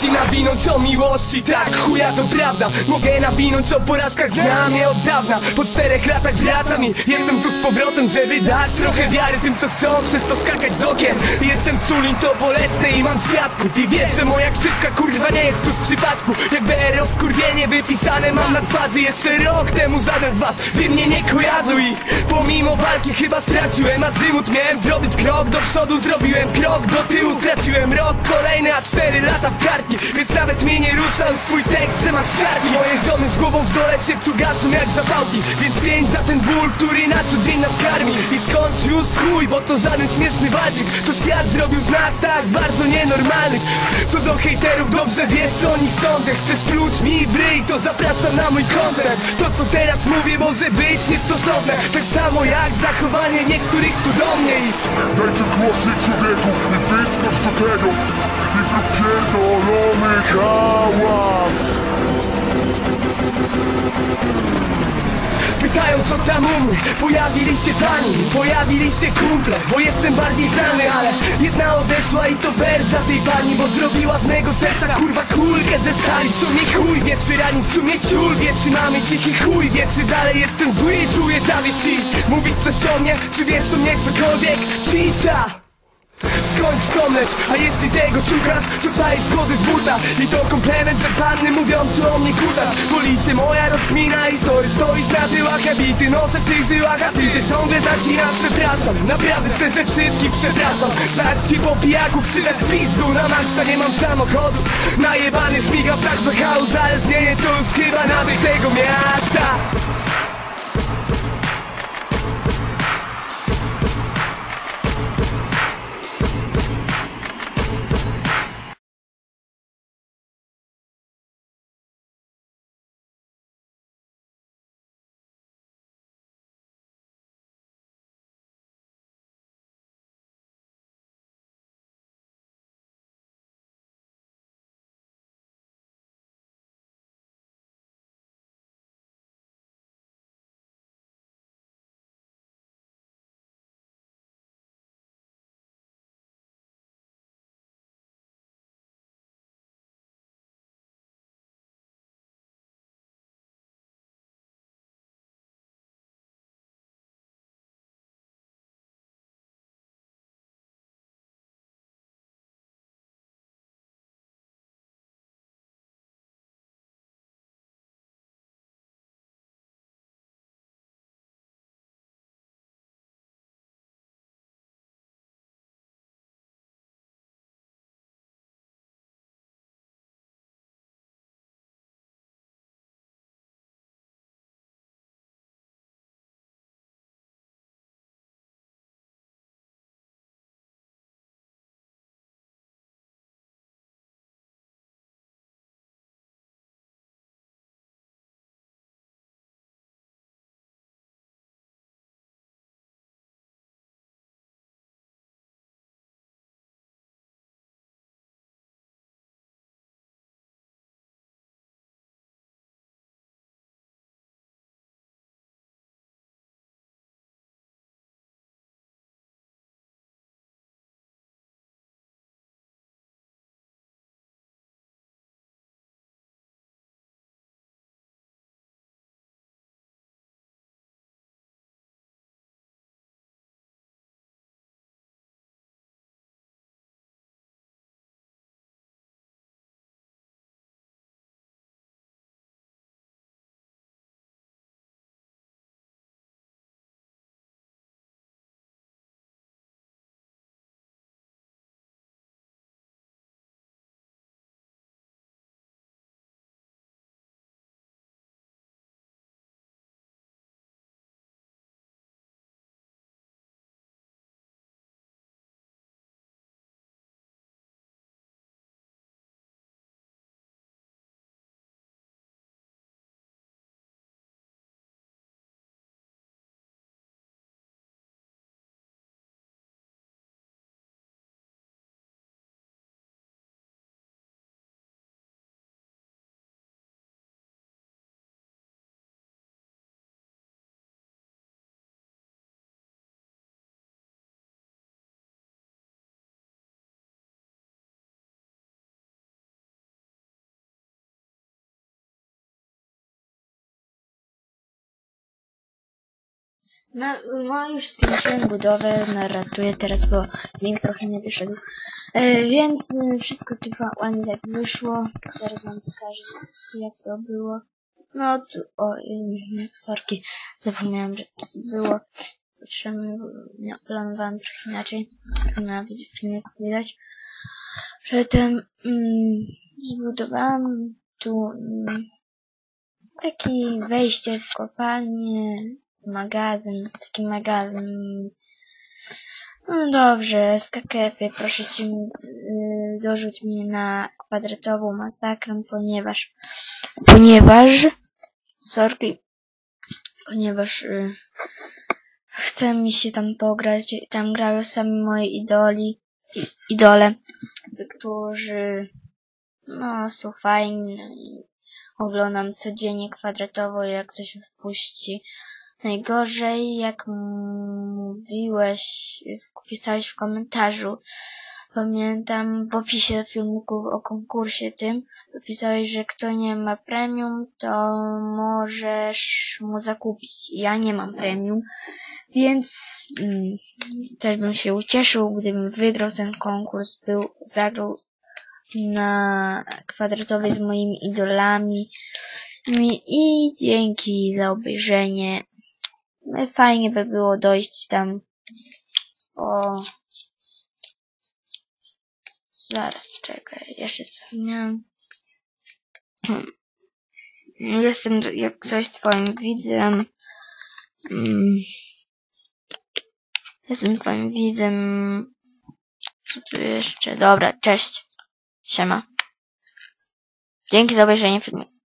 ci nawinąć o miłości Tak, chuja to prawda. Mogę nawinąć o porażkach, znam je od dawna. Po czterech latach wracam i jestem tu z powrotem Żeby dać trochę wiary tym, co chcą przez to skakać z okien. Jestem Sulin, to bolesny i mam świadków. I wiesz, że moja ksywka kurwa nie jest tu z przypadku. Jak BRO wkurwienie wypisane mam na twarzy Jeszcze rok temu żaden z was by mnie nie kojarzył. I pomimo walki chyba straciłem azymut Miałem zrobić krok do przodu, zrobiłem krok do tyłu Straciłem rok kolejny, a cztery lata w kartki Więc nawet mnie nie ruszał swój tekst, masz siarki Moje żony z głową w dole się tu gaszą jak zapałki. Więc pięć za ten ból, który na co dzień nas karmi. I skąd już chuj, bo to żaden śmieszny walczyk. To świat zrobił z nas tak bardzo nienormalnych Co do hejterów dobrze wiesz co o nich sądzę. Chcesz pluć mi w ryj, to zapraszam na mój koncert. To co teraz mówię może być niestosowne. Tak samo jak zachowanie niektórych tu do mnie. Daj tu głośniej człowieku i wyskocz do tego I zrób co tam u mnie Pojawiliście tani, pojawiliście kumple Bo jestem bardziej znany, ale jedna odeszła i to za tej pani Bo zrobiła z mego serca kurwa kulkę ze stali W sumie chuj wie czy rani, w sumie ciul wie czy mamy cichy chuj wie czy dalej jestem zły czuję zawiść i Mówić coś o mnie, czy wiesz o mnie cokolwiek? Cisza! Skończ skomleć, a jeśli tego słuchasz To czaisz wody z buta. I to komplement, że panny mówią tu o mnie kutas Bo liczy moja rozkmina i sorry Stoisz na tyłach, a bity noszę w tych żyłach A ty się ciągle zacinasz, przepraszam Naprawdę szczerze wszystkich przepraszam. Za akcję po pijaku, krzywę w pizdu Na maksa nie mam samochodu. Najebany śmigał tak za Uzależnienie to już chyba nawyk tego miasta No, no już skończyłem budowę, naratuję teraz, bo dźwięk trochę nie wyszedł. E, więc e, wszystko tu ładnie tak wyszło. Zaraz wam pokażę, jak to było. No tu, o, sorki, zapomniałem, że to było. Potrzebny, no, planowałem trochę inaczej. Na filmiku widać. Przedtem mm, zbudowałem tu mm, taki wejście w kopalnię, magazyn, taki magazyn. No dobrze, skakepie, proszę cię, yy, dorzuć mnie na kwadratową masakrę, ponieważ, ponieważ, sorry, ponieważ yy, chce mi się tam pograć, tam grają sami moi idoli, idole, którzy, no, są fajni, no oglądam codziennie kwadratowo, jak ktoś wpuści. Najgorzej, jak mówiłeś, pisałeś w komentarzu, pamiętam w opisie filmiku o konkursie tym, pisałeś, że kto nie ma premium, to możesz mu zakupić. Ja nie mam premium, więc mm, też bym się ucieszył, gdybym wygrał ten konkurs, był, zagrał na kwadratowej z moimi idolami mi i dzięki za obejrzenie. Fajnie by było dojść tam o... Zaraz, czekaj, jeszcze co miałem. Hmm. Jestem jak coś twoim widzem. Mm. Jestem twoim widzem. Co tu jeszcze? Dobra, cześć. Siema. Dzięki za obejrzenie filmu.